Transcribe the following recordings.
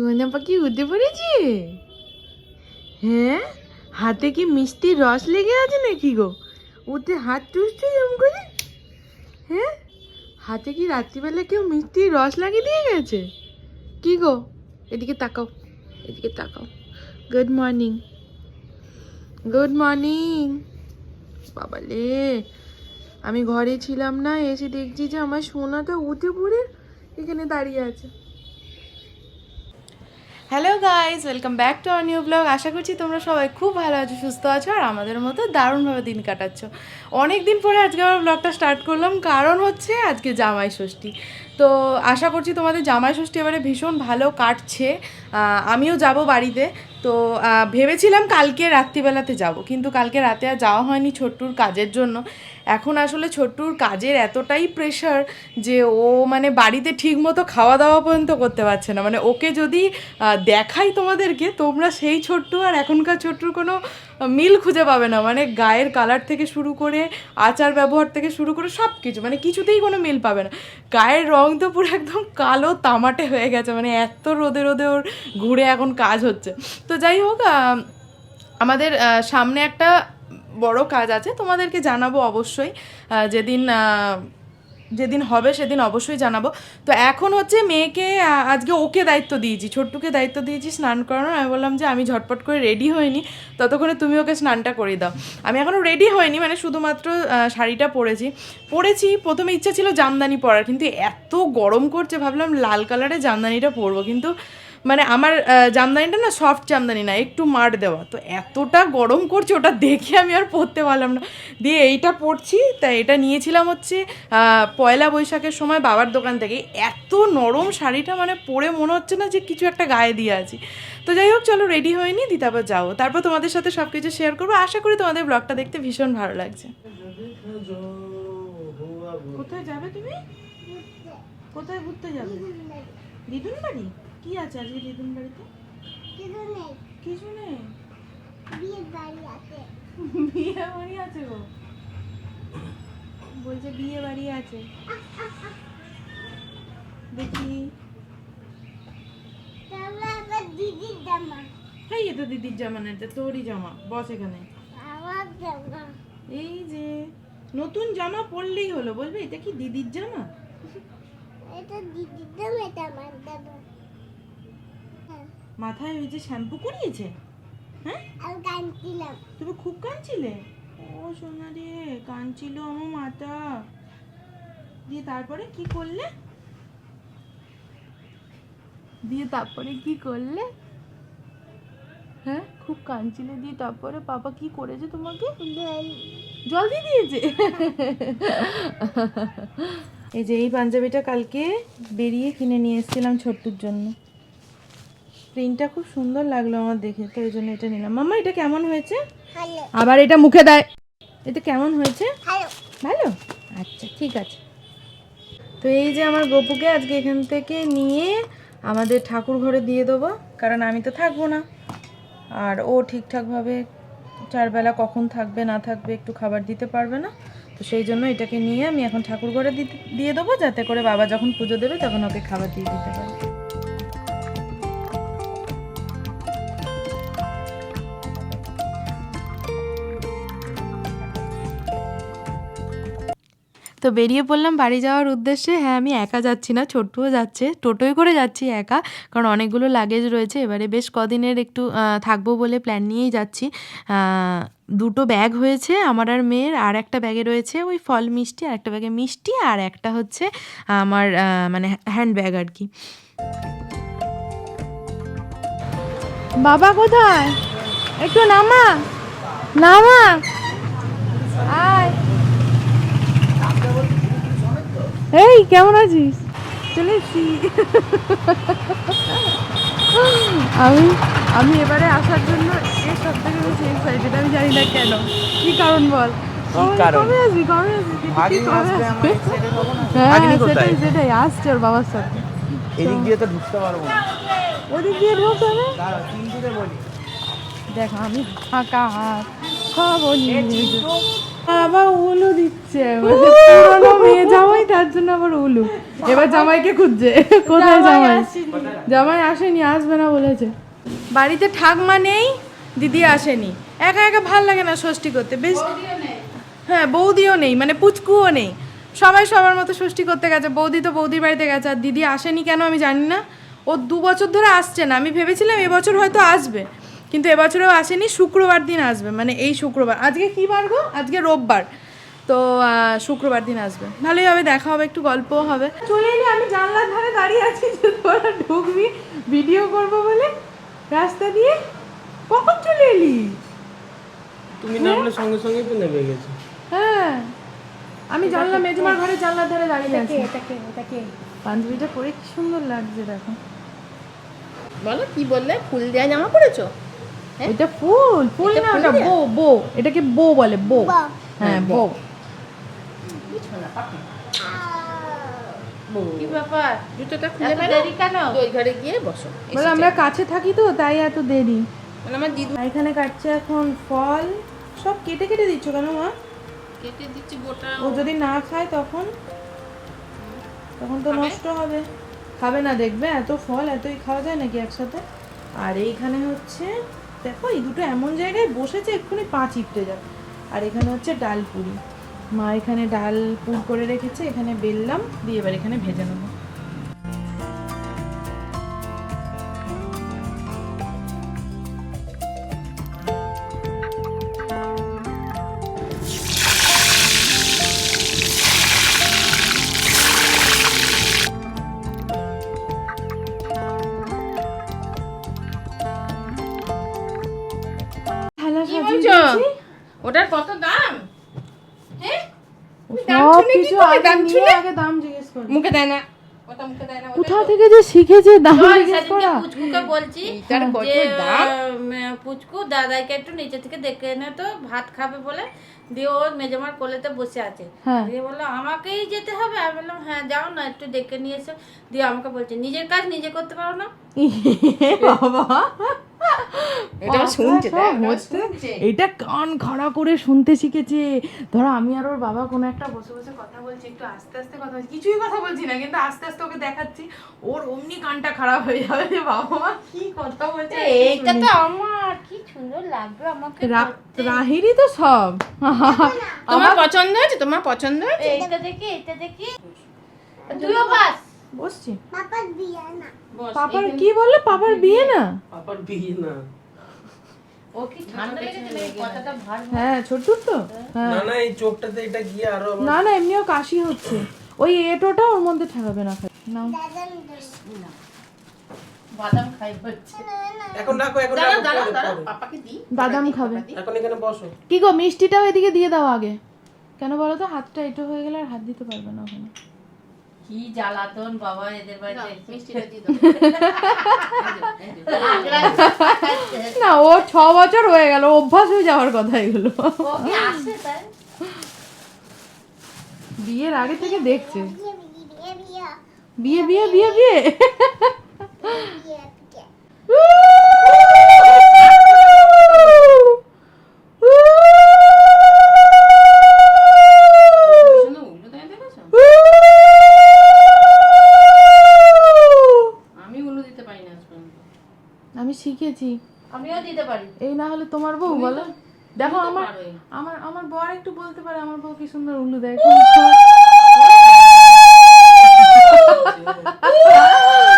ময়না পাখি উঠে পড়েছে হ্যাঁ? হাতে কি মিষ্টি রস লেগে আছে নাকি গো? উঠে হাত টুসছে এরকম করে? হ্যাঁ? হাতে কি রাত্রিবেলা কেউ মিষ্টির রস লাগিয়ে দিয়ে গেছে? কি গো? এদিকে তাকাও এদিকে তাকাও। গুড মর্নিং গুড মর্নিং বাবালে, আমি ঘরে ছিলাম না, এসে দেখছি যে আমার সোনাটা উঠে পড়ে এখানে দাঁড়িয়ে আছে। Hello guys welcome back to our new blog আশা করছি তোমরা সবাই খুব ভালো আছো, সুস্থ আছো, আর আমাদের মতো দারুণভাবে দিন কাটাচ্ছ। অনেক দিন পরে আজকে আমার ব্লগটা স্টার্ট করলাম, কারণ হচ্ছে আজকে জামাই ষষ্ঠী। তো আশা করছি তোমাদের জামাই ষষ্ঠী এবারে ভীষণ ভালো কাটছে। আমিও যাব বাড়িতে। তো ভেবেছিলাম কালকে রাত্রিবেলাতে যাব, কিন্তু কালকে রাতে আর যাওয়া হয়নি ছোট্টুর কাজের জন্য। এখন আসলে ছোট্টুর কাজের এতটাই প্রেশার যে ও মানে বাড়িতে ঠিক মতো খাওয়া দাওয়া পর্যন্ত করতে পারছে না। মানে ওকে যদি দেখাই তোমাদেরকে, তোমরা সেই ছোট্টু আর এখনকার ছোট্টুর কোনো মিল খুঁজে পাবে না। মানে গায়ের কালার থেকে শুরু করে, আচার ব্যবহার থেকে শুরু করে সব কিছু মানে কিছুতেই কোনো মিল পাবে না। গায়ের রং তো পুরো একদম কালো তামাটে হয়ে গেছে মানে এত রোদে রোদে ওর ঘুরে এখন কাজ হচ্ছে। তো যাই হোক আমাদের সামনে একটা বড় কাজ আছে, তোমাদেরকে জানাব অবশ্যই। যেদিন যেদিন হবে সেদিন অবশ্যই জানাব। তো এখন হচ্ছে মেয়েকে আজকে ওকে দায়িত্ব দিয়েছি, ছোট্টুকে দায়িত্ব দিয়েছি স্নান করানোর। আমি বললাম যে, আমি ঝটপট করে রেডি হইনি, ততক্ষণে তুমি ওকে স্নানটা করে দাও। আমি এখনও রেডি হইনি মানে শুধুমাত্র শাড়িটা পরেছি। পরেছি, প্রথমে ইচ্ছা ছিল জামদানি পরার, কিন্তু এত গরম করছে, ভাবলাম লাল কালারের জামদানিটা পরবো। কিন্তু মানে আমার জামদানিটা না সফট জামদানি না একটু মার দেওয়া। তো এতটা গরম করছে ওটা দেখে আমি আর পরতে পারলাম না। দিয়ে এইটা পরছি তা এটা নিয়েছিলাম হচ্ছে পয়লা বৈশাখের সময় বাবার দোকান থেকে। এত নরম শাড়িটা মানে পরে মনে হচ্ছে না যে কিছু একটা গায়ে দিয়ে আছি। তো যাই হোক চলো রেডি হয়নি দি তারপর যাও তারপর তোমাদের সাথে সব কিছু শেয়ার করব। আশা করি তোমাদের ব্লগটা দেখতে ভীষণ ভালো লাগছে। কোথায় যাবে তুমি? কোথায় ঘুরতে যাবে? দিদুন বাড়ি? কি আছে আজকে দিদুন বাড়িতে? কিছু নেই? কিছু নেই বিয়ে বাড়ি আছে গো? বলছে বিয়ে বাড়ি আছে। দেখি। হ্যাঁ এ তো দিদির জামা না এটা তোরই জামা। বস এখানে। এই যে নতুন জামা পরলেই হলো বলবে? এটা কি দিদির জামা। মাথায় ওই যে শ্যাম্পু করিয়েছে? হ্যাঁ? তুমি খুব কাঁদছিলে? ও সোনা রে কাঁদছিল আমার মাথা। দিয়ে তারপরে কি করলে? দিয়ে তারপরে কি করলে? হ্যাঁ খুব কাঁদছিলে। দিয়ে তারপরে পাপা কি করেছে তোমাকে? জল দিয়ে দিয়েছে। এই যে এই পাঞ্জাবিটা কালকে বেরিয়ে কিনে নিয়ে এসেছিলাম ছোট্টুর জন্য। প্রিন্টটা খুব সুন্দর লাগল আমার দেখে তো ওই জন্য এটা নিলাম। মাম্মা এটা কেমন হয়েছে? আবার এটা মুখে দেয়। এটা কেমন হয়েছে? ভালো? আচ্ছা ঠিক আছে। তো এই যে আমার গপুকে আজকে এখান থেকে নিয়ে আমাদের ঠাকুর ঘরে দিয়ে দেবো কারণ আমি তো থাকব না। আর ও ঠিকঠাকভাবে চারবেলা কখন থাকবে না থাকবে একটু খাবার দিতে পারবে না। তো সেই জন্য এটাকে নিয়ে আমি এখন ঠাকুর ঘরে দিতে- দিয়ে দেবো যাতে করে বাবা যখন পুজো দেবে তখন ওকে খাবার দিয়ে দিতে পারে। তো বেরিয়ে পড়লাম বাড়ি যাওয়ার উদ্দেশ্যে। হ্যাঁ আমি একা যাচ্ছি না ছোট্টুও যাচ্ছে। টোটোয় করে যাচ্ছি একা, কারণ অনেকগুলো লাগেজ রয়েছে। এবারে বেশ কদিনের একটু থাকব বলে প্ল্যান নিয়েই যাচ্ছি। দুটো ব্যাগ হয়েছে আমার আর মেয়ের, আর একটা ব্যাগে রয়েছে ওই ফল মিষ্টি, আর একটা ব্যাগে মিষ্টি, আর একটা হচ্ছে আমার মানে হ্যান্ড ব্যাগ আর কি। বাবা কোথায়? একটু নামা নামা। আয়। এই কেমন আছিস? চলে এসছি। আমি? আমি এবারে আসার জন্য এর সব থেকে বেশি এক্সাইটেড আমি জানি না কেন। কি কারণ বল? কবে- আসবি কবে আসবি? হ্যাঁ সেটাই সেটাই আসছে ওর বাবার সাথে। এদিক দিয়ে তো ঢুকতে পারব না। ওদিক দিয়ে ঢুকতে হবে? দাঁড়া চিন্তুতে বলি। দেখ আমি ফাঁকা হাত খাব আবার উলু দিচ্ছে। মানে পুরনো মেয়ে জামাই তার জন্য আবার উলু। এবার জামাইকে খুঁজছে। কোথায় জামাই জামাই? আসেনি। আসবে না বলেছে। বাড়িতে ঠাকমা নেই দিদি আসেনি। একা একা ভালো লাগে না ষষ্ঠী করতে। বেশ হ্যাঁ বৌদিও নেই মানে পুচকুও নেই। সবাই সবার মতো ষষ্ঠী করতে গেছে। বৌদি তো বৌদির বাড়িতে গেছে আর দিদি আসেনি কেন আমি জানি না। ও দু বছর ধরে আসছে না। আমি ভেবেছিলাম এবছর হয়তো আসবে। কিন্তু এবছরেও আসেনি শুক্রবার দিন আসবে মানে এই শুক্রবার। আজকে কি বার গো? আজকে রোববার। তো শুক্রবার দিন আসবে। ভালোই হবে দেখা হবে একটু গল্পও হবে। চলে এলি আমি জানলার ধারে দাঁড়িয়ে আছি যে তোরা ঢুকবি ভিডিও করব বলে। রাস্তা দিয়ে। কখন চলে এলি? তুমি নামলে সঙ্গে সঙ্গে তো নেমে গেছে। হ্যাঁ। আমি জানলাম মেজমার ঘরে জানলার ধারে দাঁড়িয়ে আছি। এটা কে? এটা কে? পাঞ্জাবিটা পরে কি সুন্দর লাগছে দেখো। বলো কি বললে? ফুল দেওয়া জামা পরেছো? এটা ফুল ফুল না ওটা বো বো এটাকে বো বলে বো হ্যাঁ বো কি ব্যাপার? জুতোটা এত দেরি কেন? ওই ঘরে গিয়ে বসো। বলে আমরা কাছে থাকি তো তাই এত দেরি। মানে আমার দিদু এখানে কাটছে এখন ফল সব কেটে কেটে দিচ্ছ কেন মা? কেটে দিচ্ছি গোটা। ও যদি না খায় তখন? তখন তো নষ্ট হবে। খাবে না দেখবে এত ফল এতই খাওয়া যায় নাকি একসাথে? আর এইখানে হচ্ছে দেখো, এই দুটো এমন জায়গায় বসেছে, এক্ষুনি পা চিপটে যাবে। আর এখানে হচ্ছে ডাল পুরি। মা এখানে ডাল পুর করে রেখেছে, এখানে বেললাম, দিয়ে এবার এখানে ভেজে নেব। আগে দাম জিজ্ঞেস মুখে দেয় না। কোথা থেকে যে শিখেছে দাম জিজ্ঞেস করা? পুচকুকে বলছি যে? পুচকু দাদাইকে একটু নিচে থেকে দেখে এনে তো ভাত খাবে বলে দিয়ে ও মেজমার কোলেতে বসে আছে। হ্যাঁ। দিয়ে বলল আমাকেই যেতে হবে? আমি বললাম হ্যাঁ যাও না একটু ডেকে নিয়ে এসো। দিয়ে আমাকে বলছে নিজের কাজ নিজে করতে পারো না? বাবা। এটা শুনছে হচ্ছে এটা কান খাড়া করে শুনতে শিখেছে। ধরো আমি আর ওর বাবা কোনো একটা বসে বসে কথা বলছি একটু আস্তে আস্তে কথা বলছি। কিছুই কথা বলছি না কিন্তু আস্তে আস্তে ওকে দেখাচ্ছি। ওর অমনি কানটা খারাপ হয়ে যাবে যে বাবা মা কি কথা বলছে এইটা তো আমার কি সুন্দর লাগবে আমাকে রা- রাহিরই তো সব। তোমার পছন্দ হয়েছে? তোমার পছন্দ হয়েছে? এইটা দেখি এইটা দেখি। তুইও বাস। বসছি। বস পাপার কি বলল? পাপার বিয়ে না? পাপার বিয়ে না। ও কি ঠান্ডা লেগেছে নাকি? কথাটা ভার হ্যাঁ ছোট্টুর তো? না না এই চোখটাতে এটা গিয়ে আরও না না এমনিও কাশি হচ্ছে। ওই এটোটা ওর মধ্যে ঠেকাবে না খাই নাও। বাদাম খাই এখন রাখো এখন দাঁড়াও রাখো দাঁড়াও পরে, দাঁড়াও পরে। পাপাকে দিই বাদাম খাবে। এখন এখানে বসো। কি গো মিষ্টিটাও এদিকে দিয়ে দাও আগে। কেন বলো তো হাতটা এটো হয়ে গেলে আর হাত দিতে পারবে না ওখানে। কি জ্বালাতন বাবা এদের বাড়িতে না ও ছ বছর হয়ে গেল অভ্যাস হয়ে যাওয়ার কথা এগুলো। ও কি আসে তাই? বিয়ের আগে থেকে দেখছে। বিয়ে বিয়ে বিয়ে বিয়ে পিছনে উল্টো দেয় দেখেছ আমি উল্টো দিতে পারি না আজ পর্যন্ত আমি শিখেছি। আমিও দিতে পারি। এই না হলে তোমার বউ বলো। দেখো আমার আমার আমার বর একটু বলতে পারে আমার বউ কি সুন্দর উলু দেয়?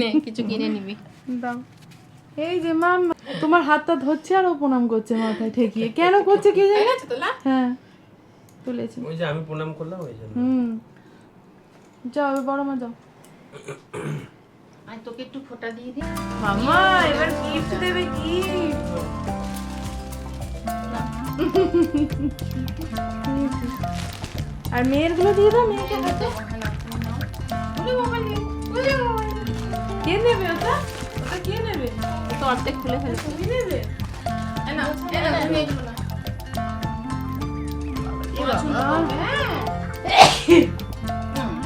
নে কিছু কিনে নিবি। দাও। এই যে মা তোমার হাতটা ধরছে আর ও প্রণাম করছে মাথায় ঠেকিয়ে। কেন করছে কে জানে? হ্যাঁ তুলেছি। ওই যে আমি প্রণাম করলাম ওই জন্য। হুম। যাও বড় মা যাও। আর তোকে একটু ফোঁটা দিয়ে দিই। মামা এবার গিফট দেবে গিফট আর মেয়েরগুলো দিয়ে দাও মেয়েকে হাতে। কে নেবে ওটা? ওটা কে নেবে? তো অর্ধেক খুলে ফেলে তুমি নেবে? তুমি এগুলো।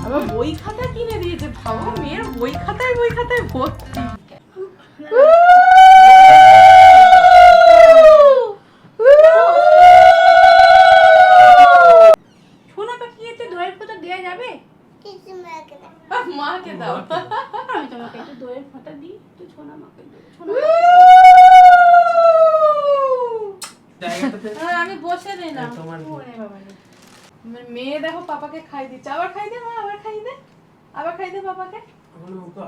আবার বই খাতা কিনে দিয়েছে ভাবো মেয়ের বই খাতায় বই খাতায় ভর্তি সোনা পাখি এতে দইয়ের ফোঁটা দেওয়া যাবে মাকে দাও আমি তোমাকে একটু দইয়ের ফোঁটা দিই তুই সোনা মাকে দে জায়গাটাতে হ্যাঁ, আমি বসে নিলাম তোমার মানে মেয়ে দেখো পাপাকে খাই দিচ্ছে আবার খাই দে মা আবার খাই দে আবার খাই দে পাপাকে ওখানে ওকে আছো তো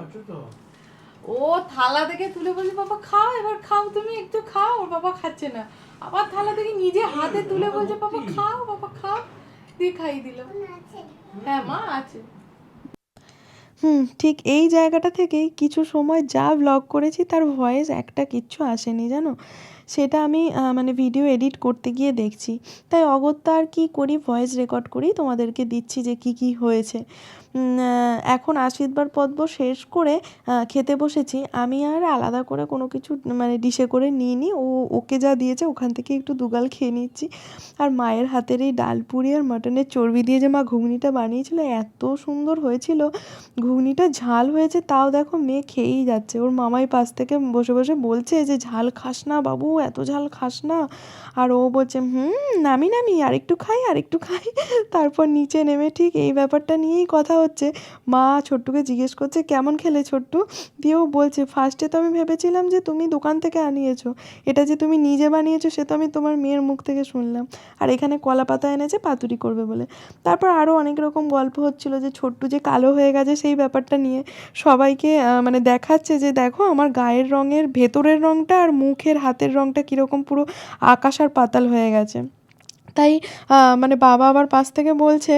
ও থালা থেকে তুলে বলছে বাবা খাও এবার খাও তুমি একটু খাও। ওর বাবা খাচ্ছে না। আবার থালা থেকে নিজে হাতে তুলে বলছে বাবা খাও বাবা খাও। দিয়ে খাই দিল। হ্যাঁ মা আছে। হুম ঠিক এই জায়গাটা থেকেই কিছু সময় যা ব্লগ করেছি তার ভয়েস একটা কিচ্ছু আসেনি জানো? সেটা আমি মানে ভিডিও এডিট করতে গিয়ে দেখছি। তাই অগত্যা আর কি করি ভয়েস রেকর্ড করি তোমাদেরকে দিচ্ছি যে কি কি হয়েছে। এখন আশীর্বাদ পর্ব শেষ করে খেতে বসেছি। আমি আর আলাদা করে কোনো কিছু মানে ডিশে করে নিয়ে নিইনি। ও, ওকে যা দিয়েছে ওখান থেকে একটু দুগাল খেয়ে নিচ্ছি। আর মায়ের হাতের এই ডাল পুরি আর মাটনের চর্বি দিয়ে যে মা ঘুগনিটা বানিয়েছিল, এত সুন্দর হয়েছিল। ঘুগনিটা ঝাল হয়েছে, তাও দেখো মেয়ে খেয়েই যাচ্ছে। ওর মামাই পাশ থেকে বসে বসে বলছে যে, ঝাল খাস না বাবু, এত ঝাল খাস না। আর ও বলছে, হুম, নামি নামি, আরেকটু খাই আরেকটু খাই। তারপর নিচে নেমে ঠিক এই ব্যাপারটা নিয়েই কথা হচ্ছে, মা ছোট্টুকে জিজ্ঞেস করছে, কেমন খেলে ছোট্টু? দিয়ে ও বলছে, ফার্স্টে তো আমি ভেবেছিলাম যে তুমি দোকান থেকে আনিয়েছো। এটা যে তুমি নিজে বানিয়েছো, সে তো আমি তোমার মেয়ের মুখ থেকে শুনলাম। আর এখানে কলা পাতা এনেছে, পাতুরি করবে বলে। তারপর আরও অনেক রকম গল্প হচ্ছিল যে ছোট্টু যে কালো হয়ে গেছে সেই ব্যাপারটা নিয়ে সবাইকে মানে দেখাচ্ছে যে দেখো আমার গায়ের রঙের ভেতরের রঙটা আর মুখের হাতের রঙটা কীরকম পুরো আকাশ আর পাতাল হয়ে গেছে। তাই মানে বাবা আবার পাশ থেকে বলছে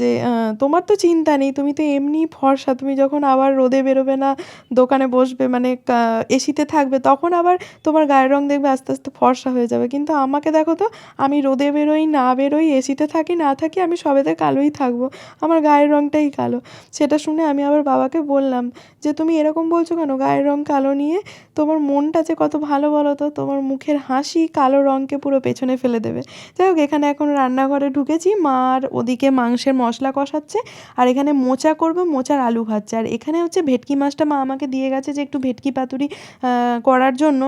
যে তোমার তো চিন্তা নেই, তুমি তো এমনি ফর্সা, তুমি যখন আবার রোদে বেরোবে না, দোকানে বসবে মানে এসিতে থাকবে, তখন আবার তোমার গায়ের রং দেখবে আস্তে আস্তে ফর্সা হয়ে যাবে। কিন্তু আমাকে দেখো তো, আমি রোদে বেরোই, না বেরোই, এসিতে থাকি, না থাকি, আমি সবেতে কালোই থাকব, আমার গায়ের রংটাই কালো। সেটা শুনে আমি আবার বাবাকে বললাম যে, তুমি এরকম বলছো কেন? গায়ের রং কালো নিয়ে তোমার মনটা যে কত ভালো বলো তো, তোমার মুখের হাসি কালো রঙকে পুরো পেছনে ফেলে দেবে। যাই হোক এখানে এখন রান্নাঘরে ঢুকেছি, মা আর ওদিকে মাংসের মশলা কষাচ্ছে, আর এখানে মোচা করবে, মোচার আলু ভাজছে। আর এখানে হচ্ছে ভেটকি মাছটা মা আমাকে দিয়ে গেছে যে একটু ভেটকি পাতুরি করার জন্য।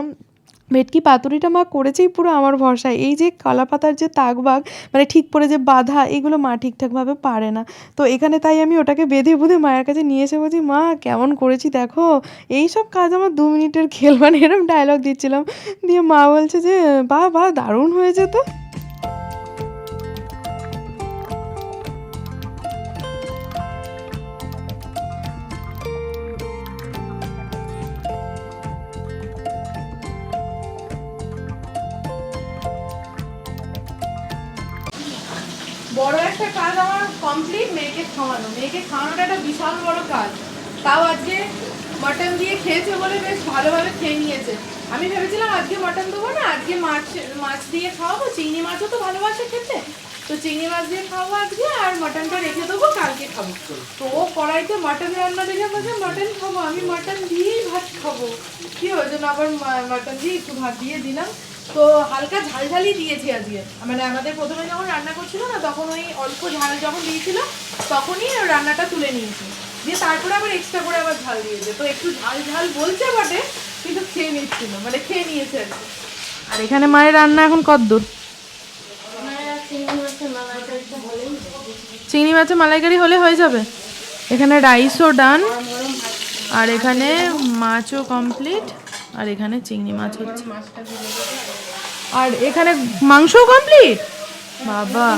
ভেটকি পাতুরিটা মা করেছেই পুরো আমার ভরসায়। এই যে কলা পাতার যে তাকবাগ মানে ঠিক করে যে বাধা, এগুলো মা ঠিকঠাকভাবে পারে না। তো এখানে তাই আমি ওটাকে বেঁধে বুঁধে মায়ের কাছে নিয়ে এসে বলছি, মা, কেমন করেছি দেখো? এই সব কাজ আমার দু মিনিটের খেল মানে এরকম ডায়লগ দিচ্ছিলাম। দিয়ে মা বলছে যে, বাহ বাহ, দারুণ হয়েছে তো। মেয়েকে খাওয়ানোটা একটা বিশাল বড় কাজ। তাও আজকে মাটন দিয়ে খেয়েছে বলে বেশ ভালোভাবে খেয়ে নিয়েছে। আমি ভেবেছিলাম আজকে মাটন দেবো না, আজকে মাছ মাছ দিয়ে খাওয়াবো, চিংড়ি মাছও তো ভালোবাসে খেতে। তো চিংড়ি মাছ দিয়ে খাওয়াবো আজকে আর মাটনটা রেখে দেবো, কালকে খাব। তো ও কড়াইতে মাটন রান্না দেখে বলছে মাটন খাব, আমি মাটন দিয়েই ভাত খাব। কি ওই জন্য আবার মাটন দিয়ে একটু ভাত দিয়ে দিলাম। তো হালকা ঝালঝালই দিয়েছি আজকে। মানে আমাদের প্রথমে যখন রান্না করছিল না, তখন ওই অল্প ঝাল যখন দিয়েছিল, তখনই রান্নাটা তুলে নিয়েছি। দিয়ে তারপরে আবার এক্সট্রা করে আবার ঝাল দিয়েছে। তো একটু ঝাল ঝাল বলছে বটে, কিন্তু খেয়ে নিচ্ছিল মানে খেয়ে নিয়েছে আর। আর এখানে মায়ের রান্না এখন কদ্দূর চিংড়ি মাছের মালাইকারি হলে হয়ে যাবে। এখানে রাইসও ডান আর এখানে মাছও কমপ্লিট আর এখানে চিংড়ি মাছ হচ্ছে। আর এখানে মাংসও কমপ্লিট বাবা।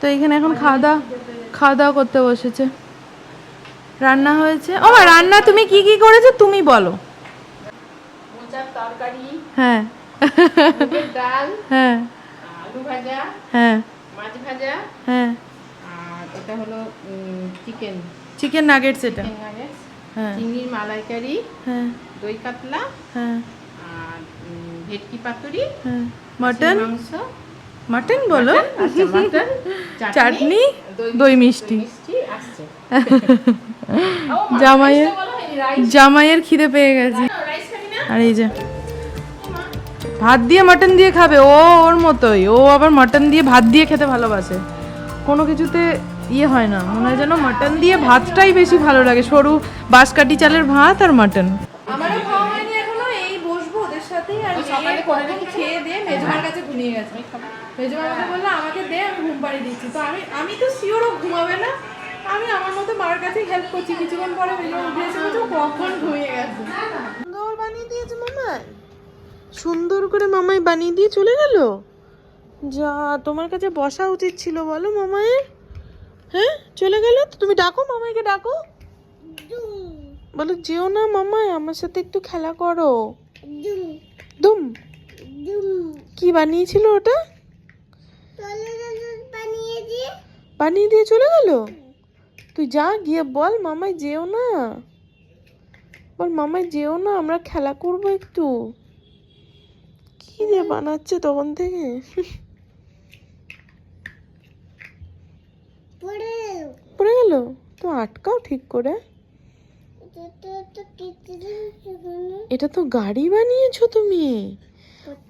তো এখানে এখন খাওয়া দাওয়া খাওয়া দাওয়া করতে বসেছে। রান্না হয়েছে। ও রান্না তুমি কি কি করেছ তুমি বলো। তরকারি হ্যাঁ। ডাল হ্যাঁ। আলু ভাজা হ্যাঁ। মাছ ভাজা হ্যাঁ। আর এটা হলো চিকেন। চিকেন নাগেটস এটা। চিকেন নাগেটস হ্যাঁ। চিংড়ির মালাইকারি হ্যাঁ। দই কাতলা হ্যাঁ। আর ভেটকি পাতুরি হ্যাঁ। মাটন? মাংস। মাটন বলো। আচ্ছা মাটন চাটনি দই মিষ্টি। জামাইয়ের জামাইয়ের খিদে পেয়ে গেছে। আর এই যে ভাত দিয়ে মাটন দিয়ে খাবে ও ওর মতোই। ও আবার মাটন দিয়ে ভাত দিয়ে খেতে ভালোবাসে। কোনো কিছুতে ইয়ে হয় না মনে হয় যেন মাটন দিয়ে ভাতটাই বেশি ভালো লাগে সরু বাঁশকাঠি চালের ভাত আর মাটন আমারও খাওয়া হয়নি এখনও এই বসবো ওদের সাথেই আর সকালে করে খেয়ে দিয়ে মেজমার কাছে ঘুমিয়ে গেছে। মেজমা আমাকে বলল আমাকে দে আমি ঘুম পাড়িয়ে দিচ্ছি। তো আমি আমি তো শিওরও ঘুমাবে না। আমি আমার মতো মার কাছে হেল্প করছি। কিছুক্ষণ পরে মেজমা উঠে এসে কখন ঘুমিয়ে গেছে? সুন্দর বানিয়ে দিয়েছে মামাই সুন্দর করে মামাই বানিয়ে দিয়ে চলে গেল? যা, তোমার কাছে বসা উচিত ছিল বলো মামাইয়ের হ্যাঁ চলে গেল? তুমি ডাকো, মামাইকে ডাকো। বলো, যেও না মামাই, আমার সাথে একটু খেলা করো। দুম। কি বানিয়েছিল ওটা? বানিয়ে দিয়ে চলে গেল? তুই যা, গিয়ে বল, মামাই যেও না। বল, মামাই যেও না, আমরা খেলা করব একটু। কি যে বানাচ্ছে তখন থেকে। পড়ে গেল। তো আটকাও ঠিক করে। এটা তো গাড়ি বানিয়েছো তুমি।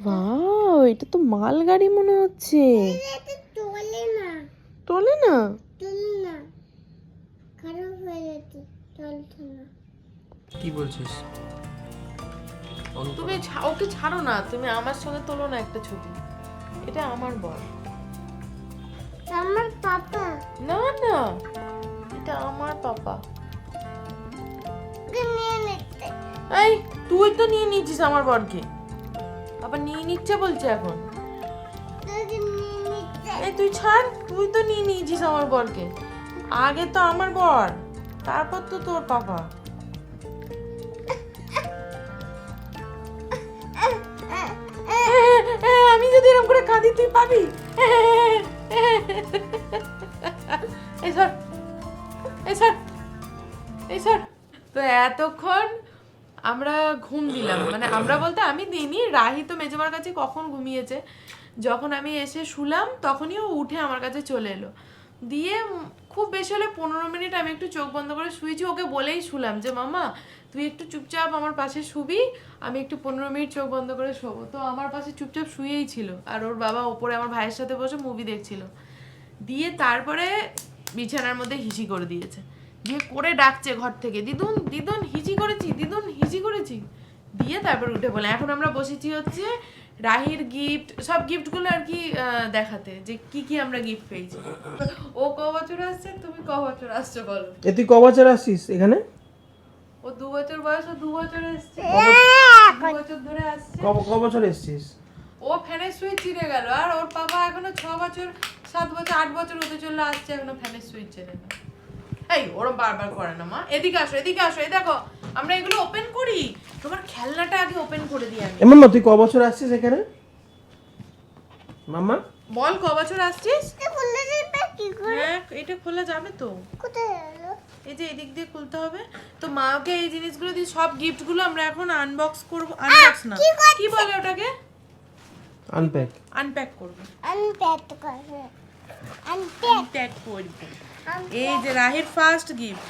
বাও এটা তো মাল গাড়ি মনে হচ্ছে। তোলে না। কি বলছিস? তুমি ছা- ওকে ছাড়ো না তুমি আমার সঙ্গে তোলো না একটা ছবি এটা আমার বর। আমার পাপা। না না এটা আমার পাপা। এই তুই তো নিয়ে নিচ্ছিস আমার বরকে। আবার নিয়ে নিচ্ছে বলছে এখন। এই তুই ছাড় তুই তো নিয়ে নিয়েছিস আমার বরকে। আগে তো আমার বর তারপর তো তোর পাপা। কাঁদি তুই পাবি? তো এতক্ষণ আমরা ঘুম দিলাম। মানে আমরা বলতে আমি দিইনি, রাহি তো মেজমার কাছে কখন ঘুমিয়েছে? যখন আমি এসে শুলাম, তখনই ও উঠে আমার কাছে চলে এলো। দিয়ে খুব বেশি হলে পনেরো মিনিট আমি একটু চোখ বন্ধ করে শুয়েছি, ওকে বলেই শুলাম যে মামা তুই একটু চুপচাপ আমার পাশে শুবি, আমি একটু পনেরো মিনিট চোখ বন্ধ করে শোবো। তো আমার পাশে চুপচাপ শুয়েই ছিল, আর ওর বাবা ওপরে আমার ভাইয়ের সাথে বসে মুভি দেখছিল। দিয়ে তারপরে বিছানার মধ্যে হিসি করে দিয়েছে। দিয়ে করে ডাকছে ঘর থেকে, দিদুন দিদুন, হিচি করেছি, দিদুন হিজি করেছি। দিয়ে তারপর উঠে বলে এখন আমরা বসেছি হচ্ছে রাহির গিফট সব গিফটগুলো আর কি দেখাতে যে কি কি আমরা গিফট পেয়েছি। ও ক বছর আসছে তুমি ক বছর আসছো বলো। এ তুই ক বছর আসছিস এখানে? ও দু বছর বয়স ও দু বছর এসছে দু বছর ধরে আসছে। ক বছর এসছিস? ও ফ্যানের সুইচ চিড়ে গেল আর ওর বাবা এখনও ছ বছর সাত বছর আট বছর হতে চললে আসছে এখনও ফ্যানের সুইচ চেনে না এই ওরম বারবার করে না মা। এদিকে আসো এদিকে আসো এই দেখো। আমরা এগুলো ওপেন করি? তোমার খেলনাটা আগে ওপেন করে দিই আমি মাম্মা তুই ক বছর আসছিস এখানে? মাম্মা? বল ক বছর আসছিস? খুলে দিবে কি করে? হ্যাঁ এটা খোলা যাবে তো। এই যে এদিক দিয়ে খুলতে হবে। তো মাকে এই জিনিসগুলো দিয়ে সব গিফটগুলো আমরা এখন আনবক্স করব আনবক্স না। কি বলে ওটাকে? আনপ্যাক আনপ্যাক করব। আনপ্যাক করে আনপ্যাক আনপ্যাক করব। এই যে রাহির ফার্স্ট গিফট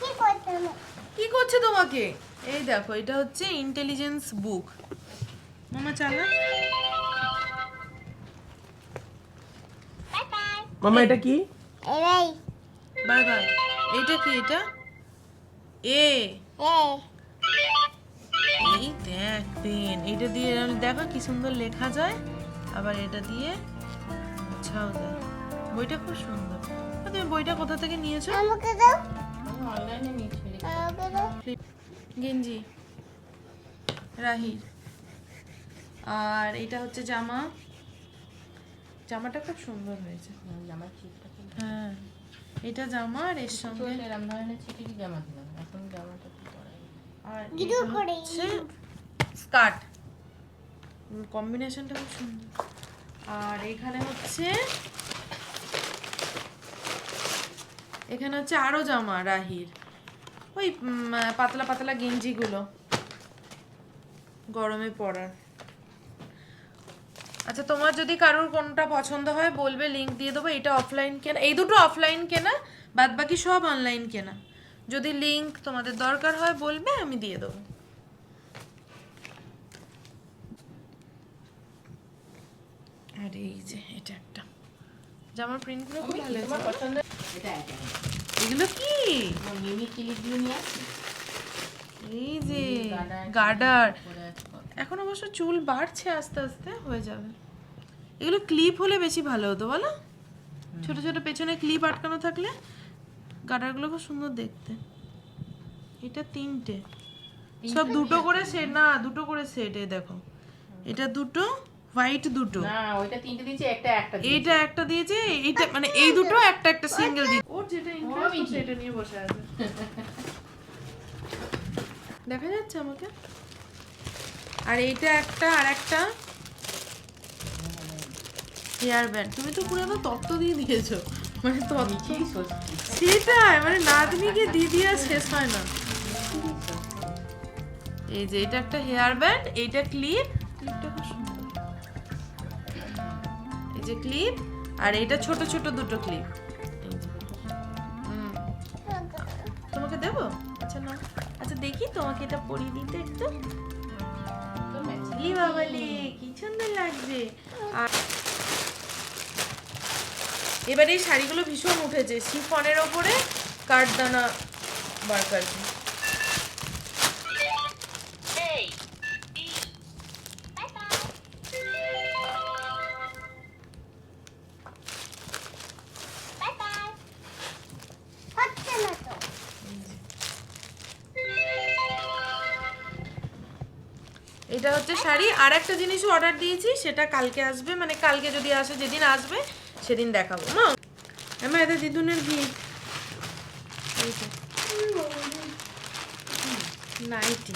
কি করতে হবে কি করছে তোমাকে? এই দেখো এটা হচ্ছে ইন্টেলিজেন্স বুক মামা চালা বাই বাই এটা কি? এই বাই এটা কি এটা? এ। এই এই দেখ পেন। এটা দিয়ে এরম দেখো কি সুন্দর লেখা যায়। আবার এটা দিয়ে মোছাও যায়। বইটা খুব সুন্দর। তুমি বইটা কোথা থেকে নিয়েছো? আমাকে দাও। অনলাইনে নিয়েছি। গেঞ্জি। রাহির। আর এটা হচ্ছে জামা। জামাটা খুব সুন্দর হয়েছে। হ্যাঁ এটা জামা আর এর সঙ্গে এরকম ধরনের ছিটিটি জামা দিলাম এখন জামাটা কি করে। আর হচ্ছে স্কার্ট। কম্বিনেশনটা খুব সুন্দর। আর এখানে হচ্ছে এখানে হচ্ছে আরও জামা রাহির। ওই পাতলা পাতলা গেঞ্জিগুলো। গরমে পরার। আচ্ছা তোমার যদি কারোর কোনটা পছন্দ হয় বলবে লিঙ্ক দিয়ে দেবো এটা অফলাইন কেনা। এই দুটো অফলাইন কেনা বাদ বাকি সব অনলাইন কেনা। যদি লিঙ্ক তোমাদের দরকার হয় বলবে আমি দিয়ে দেবো। আর এই যে এটা একটা। জামার প্রিন্টগুলো খুব ভালো পছন্দ এটা এগুলো কি? এই যে গার্ডার। এখন অবশ্য চুল বাড়ছে আস্তে আস্তে হয়ে যাবে। এগুলো ক্লিপ হলে বেশি ভালো হতো বলো? ছোট ছোট পেছনে ক্লিপ আটকানো থাকলে গার্ডারগুলো খুব সুন্দর দেখতে। এটা তিনটে। সব দুটো করে সেট না দুটো করে সেট এই দেখো। এটা দুটো হোয়াইট দুটো। না ওইটা তিনটে দিয়েছে একটা একটা দিয়েছে। এইটা একটা দিয়েছে এইটা মানে এই দুটো একটা একটা সিঙ্গেল দিয়ে ওর যেটা ইন্টারেস্ট সেটা নিয়ে বসে আছে। দেখা যাচ্ছে আমাকে। আর এইটা একটা আর একটা হেয়ার ব্যান্ড। তুমি তো পুরো একদম তত্ত্ব দিয়ে দিয়েছ। মানে তত্ত্ব সেটাই মানে নাতনিকে দিদি আর শেষ হয় না। এই যে এটা একটা হেয়ার ব্যান্ড এইটা ক্লিপ। ক্লিপটা যে ক্লিপ আর এইটা ছোট ছোট দুটো ক্লিপ তোমাকে দেবো? আচ্ছা না আচ্ছা দেখি তোমাকে এটা পরিয়ে দিতে একটু। ই কি সুন্দর আর এবার এই শাড়িগুলো ভীষণ উঠেছে, শিফনের ওপরে কাঠদানা বার এটা হচ্ছে শাড়ি। আর একটা জিনিসও অর্ডার দিয়েছি, সেটা কালকে আসবে। মানে কালকে যদি আসে, যেদিন আসবে, সেদিন দেখাবো না আমার এটা দিদুনের গিফট নাইটি।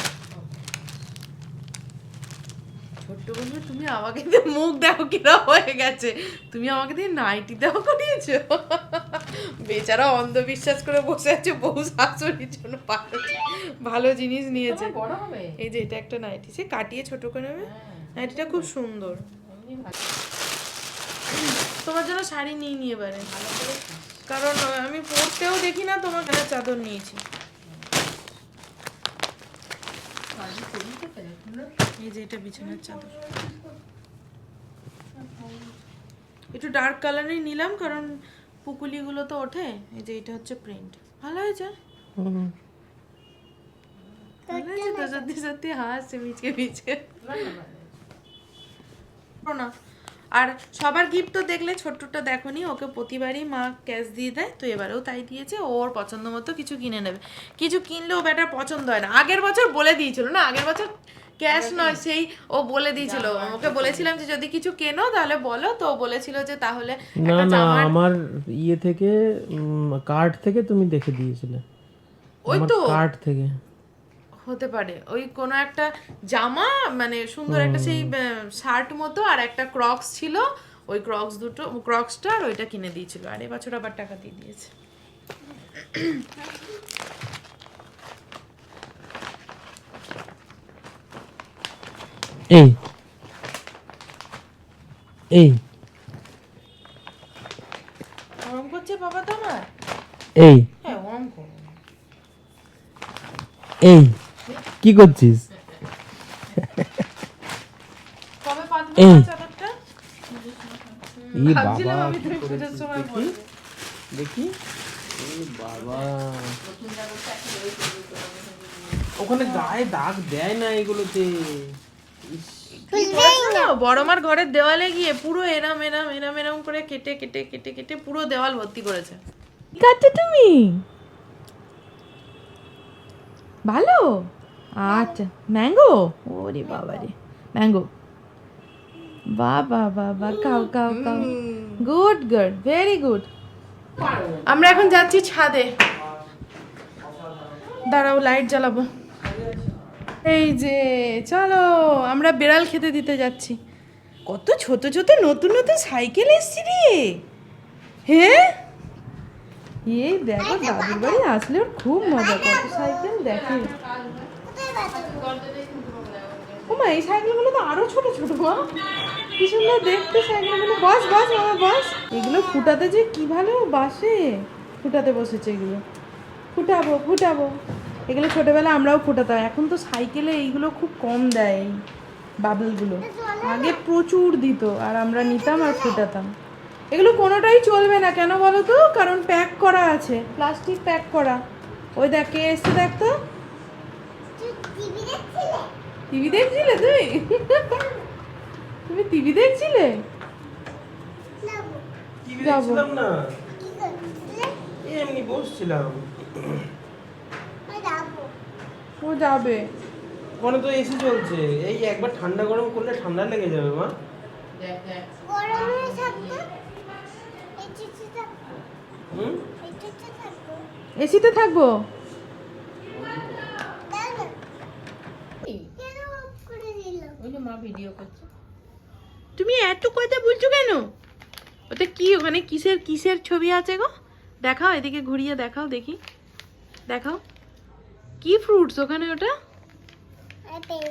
ছোট্ট বন্ধু, তুমি আমাকে দিয়ে মুখ দেখো কিরা হয়ে গেছে। তুমি আমাকে দিয়ে নাইটি দেখো করিয়েছো? বেচারা অন্ধবিশ্বাস করে বসে আছে, বউ শাশুড়ির জন্য ভালো ভালো জিনিস নিয়েছে। বড় এই যে এটা একটা নাইটি। সে কাটিয়ে ছোট করে নেবে। নাইটিটা খুব সুন্দর। তোমার জন্য শাড়ি নিয়ে নিয়ে এবারে। কারণ আমি পরতেও দেখি না তোমার গায়ে চাদর নিয়েছি। এই যে এটা বিছানার চাদর। একটু ডার্ক কালারই নিলাম কারণ পুকুলিগুলো তো ওঠে। এই যে এটা হচ্ছে প্রিন্ট ভালো হয়েছে? ভালো হয়েছে তো সত্যি সত্যি হাসছে মিচকে মিচকে। না, না, না, না। করো না। আর সবার গিফট তো দেখলে ছোট্টটা দেখোনি ওকে প্রতিবারই মা ক্যাশ দিয়ে দেয় তো এবারেও তাই দিয়েছে ওর পছন্দ মতো কিছু কিনে নেবে। কিছু কিনলেও ব্যাটার পছন্দ হয় না। আগের বছর বলে দিয়েছিল না আগের বছর ক্যাশ নয় সেই ও বলে দিয়েছিল। ওকে বলেছিলাম যে যদি কিছু কেনো তাহলে বলো তো বলেছিল যে তাহলে না না আমার ইয়ে থেকে কার্ড থেকে তুমি দেখে দিয়েছিলে। ওই তো। কার্ড থেকে। হতে পারে। ওই কোনো একটা জামা মানে সুন্দর একটা সেই শার্ট মতো আর একটা ক্রক্স ছিল। ওই ক্রক্স দুটো ক্রক্সটা আর ওইটা কিনে দিয়েছিল। আর এবছর আবার টাকা দিয়ে দিয়েছে। এই। এই। গরম করছে বাবা তোমার? এই। হ্যাঁ গরম করো। এই। কি করছিস? এই। ই বাবা দেখি। বাবা। ওখানে গায়ে দাগ দেয় না এগুলোতে। ইস, কি করেছ না? বড় মার ঘরের দেওয়ালে গিয়ে পুরো এরাম এরাম এরাম এরাম করে কেটে কেটে কেটে কেটে পুরো দেওয়াল ভর্তি করেছে। কি তুমি? ভালো? আচ্ছা ম্যাঙ্গো ওরে বাবা রে ম্যাঙ্গো বা বা বা বা খাও গুড গুড ভেরি গুড আমরা এখন যাচ্ছি ছাদে। দাঁড়াও লাইট জ্বালাবো। এই যে, চলো, আমরা বেড়াল খেতে দিতে যাচ্ছি। কত ছোট ছোট, নতুন নতুন সাইকেল এসছি রে। হ্যাঁ এই দেখো, দাদুর বাড়ি আসলে ওর খুব মজা। কত সাইকেল দেখে। কোথায় বাঁধো? ও মা, এই সাইকেলগুলো তো আরও ছোট ছোট, মা। কি সুন্দর দেখতে সাইকেলগুলো। বাস বাস মামা বাস। এগুলো ফুটাতে যে কি ভালো বাসে। ফুটাতে বসেছে এগুলো। ফুটাবো ফুটাবো। এগুলো ছোটবেলা আমরাও ফুটাতাম। এখন তো সাইকেলে এইগুলো খুব কম দেয়, এই বাবলগুলো। আগে প্রচুর দিত, আর আমরা নিতাম আর ফুটাতাম। এগুলো কোনোটাই চলবে না, কেন বলো তো? কারণ প্যাক করা আছে, প্লাস্টিক প্যাক করা। ওই দেখ, কে এসছে দেখ তো? টিভি দেখছিলে? টিভি দেখছিলে তুই তুমি টিভি দেখছিলে? যাব। টিভি দেখছিলাম না। এমনি বসছিলাম। ও যাবে। ওখানে তো এসি চলছে। এই একবার ঠান্ডা গরম করলে ঠান্ডা লেগে যাবে মা। গরমে থাকব। এই চিঠি থাকব। হুম? এই চিঠি থাকব। এসিতে থাকব তাই না? কেন off করে দিল? ওই যে মা ভিডিও করছে। তুমি এত কথা বলছো কেন? ওটা কি ওখানে কিসের কিসের ছবি আছে গো? দেখাও এদিকে ঘুরিয়ে দেখাও দেখি। দেখাও। কি ফ্রুটস ওখানে ওটা? আপেল।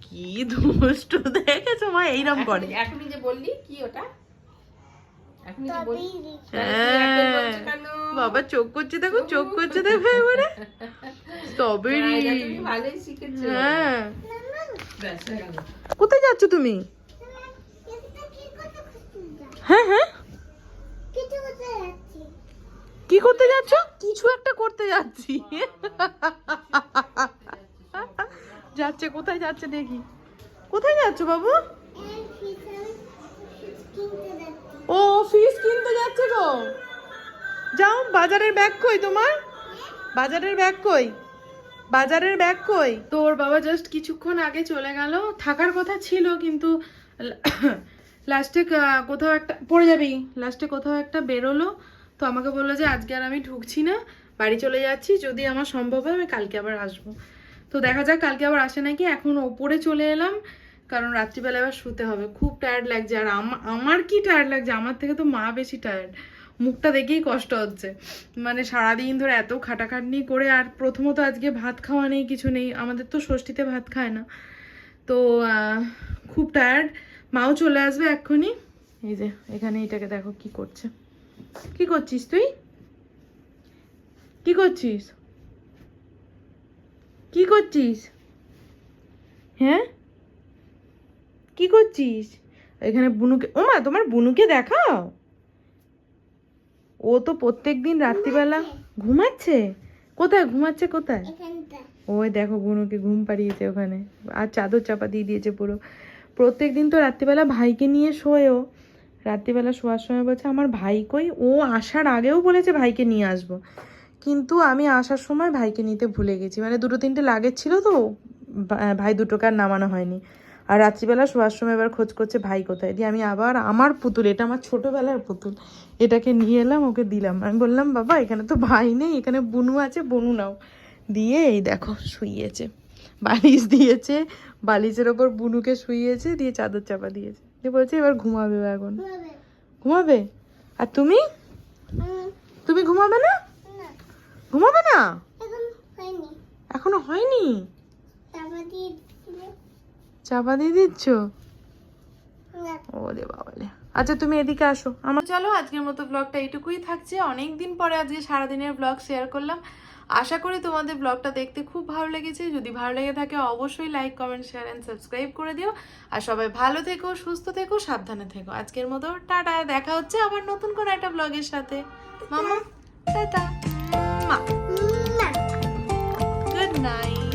কি দুষ্ট দেখেছ মা? এইরকম করে। এখনই- যে বললি কি ওটা? হ্যাঁ। বাবা চোখ করছে দেখো চোখ করছে দেখো এবারে। স্ট্রবেরি ভালোই শিখেছো। হ্যাঁ। কোথায় যাচ্ছ তুমি? হ্যাঁ হ্যাঁ। কি করতে যাচ্ছ কিছু একটা করতে যাচ্ছি যাচ্ছে, কোথায় যাচ্ছে দেখি কোথায় যাচ্ছ বাবু। ও ফিস কিনতে যাচ্ছে গো যাও, বাজারের ব্যাগ কই তোমার বাজারের ব্যাগ কই বাজারের ব্যাগ কই? তোর বাবা জাস্ট কিছুক্ষণ আগে চলে গেল। থাকার কথা ছিল, কিন্তু লাস্টে কোথাও একটা, পড়ে যাবি। লাস্টে কোথাও একটা বেরোলো। তো আমাকে বলল যে, আজকে আর আমি ঢুকছি না। বাড়ি চলে যাচ্ছি। যদি আমার সম্ভব হয়, আমি কালকে আবার আসব। তো দেখা যাক, কালকে আবার আসে নাকি? এখন ওপরে চলে এলাম। কারণ রাত্রিবেলা এবার শুতে হবে। খুব টায়ার্ড লাগছে। আর আমা- আমার কি টায়ার্ড লাগছে? আমার থেকে তো মা বেশি টায়ার্ড মুখটা দেখেই কষ্ট হচ্ছে। মানে সারাদিন ধরে এত খাটাখাটনি করে আর প্রথমত আজকে ভাত খাওয়া নেই, কিছু নেই। আমাদের তো ষষ্ঠীতে ভাত খায় না। তো খুব টায়ার্ড মাও চলে আসবে এক্ষুনি। এই যে, এখানে এটাকে দেখো কি করছে। কি করছিস তুই? কি করছিস? কি করছিস? হ্যাঁ? কি করছিস? এখানে বুনুকে ও মা তোমার বুনুকে দেখাও। ও তো প্রত্যেক দিন রাত্রিবেলা ঘুমাচ্ছে? কোথায়? ঘুমাচ্ছে কোথায়। ওই দেখো বুনুকে ঘুম পাড়িয়েছে ওখানে। আর চাদর চাপা দিয়ে দিয়েছে পুরো। প্রত্যেক দিন তো রাত্রিবেলা ভাইকে নিয়ে শোয়ও। রাত্রিবেলা শোয়ার সময় বলছে আমার ভাই কই? ও আসার আগেও বলেছে ভাইকে নিয়ে আসব। কিন্তু আমি আসার সময় ভাইকে নিতে ভুলে গেছি। মানে দুটো তিনটে লাগেজ ছিল তো ভাই দুটোকে আর নামানো হয়নি। আর রাত্রিবেলা শোয়ার সময় এবার খোঁজ করছে ভাই কোথায়। দিয়ে আমি আবার আমার পুতুল এটা আমার ছোটোবেলার পুতুল। এটাকে নিয়ে এলাম ওকে দিলাম। আমি বললাম বাবা এখানে তো ভাই নেই এখানে বুনু আছে বনু নাও। দিয়ে এই দেখো শুইয়েছে। বালিশ দিয়েছে বালিশের ওপর বুনুকে শুইয়েছে দিয়ে চাদর চাপা দিয়েছে। দিয়ে বলছে এবার ঘুমাবে এখন ঘুমাবে। আর তুমি? তুমি ঘুমাবে না? না, ঘুমাবে না? এখন হয়নি। চাপা দিয়ে দিচ্ছ? ওরে বাবালে আচ্ছা তুমি এদিকে আসো। আমার চলো আজকের মতো ব্লগটা এইটুকুই থাকছে। অনেক দিন পরে আজকে সারাদিনের ব্লগ শেয়ার করলাম। আশা করি তোমাদের ব্লগটা দেখতে খুব ভালো লেগেছে। যদি ভালো লেগে থাকে অবশ্যই like comment share and subscribe করে দিও। আর সবাই ভালো থেকো সুস্থ থেকো সাবধানে থেকো। আজকের মতো টাটা। দেখা হচ্ছে আবার নতুন কোনো একটা ব্লগের সাথে। মামা টাটা। মা। Good night